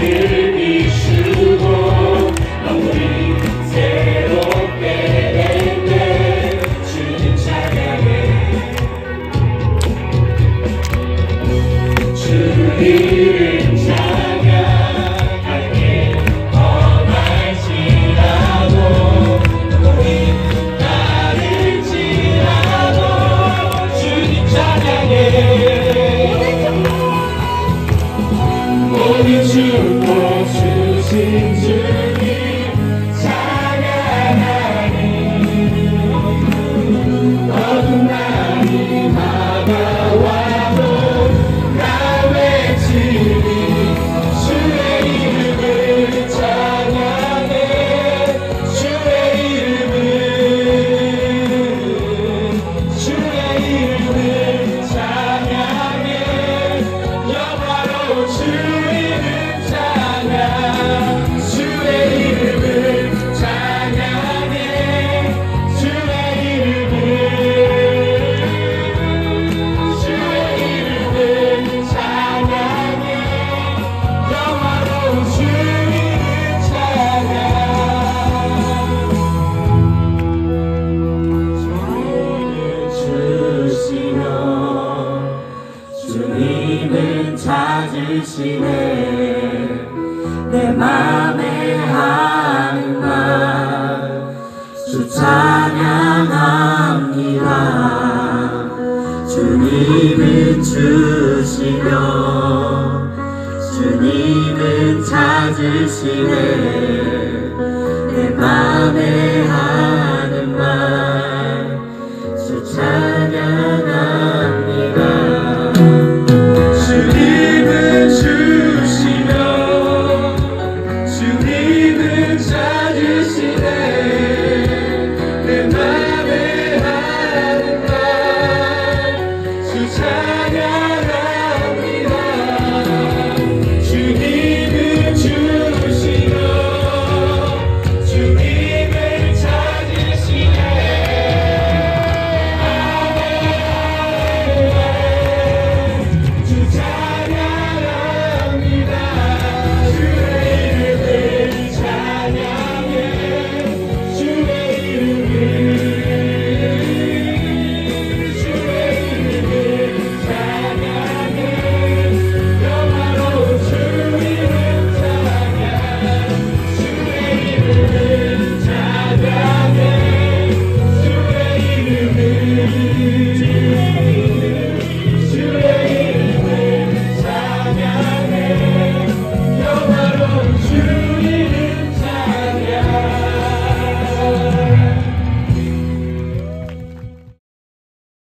I 찾으시네 내 맘에 하는 말주 찬양합니다. 주님은 주시며 주님은 찾으시네